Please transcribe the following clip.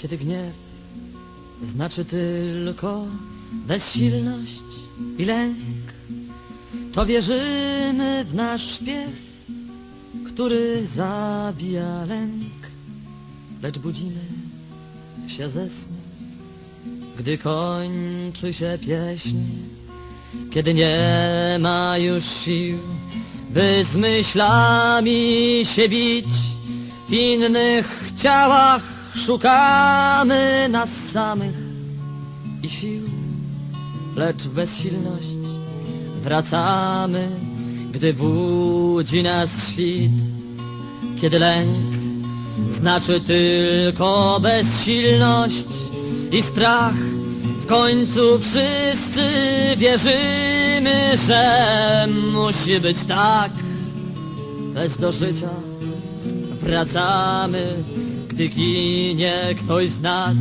Kiedy gniew znaczy tylko bezsilność i lęk, to wierzymy w nasz śpiew, który zabija lęk, lecz budzimy się ze snu, gdy kończy się pieśń, kiedy nie ma już sił, by z myślami się bić, w innych ciałach szukamy nas samych i sił, lecz bezsilność wracamy, gdy budzi nas świt, kiedy lęk znaczy tylko bezsilność i strach. W końcu wszyscy wierzymy, że musi być tak, lecz do życia wracamy, gdy ginie ktoś z nas.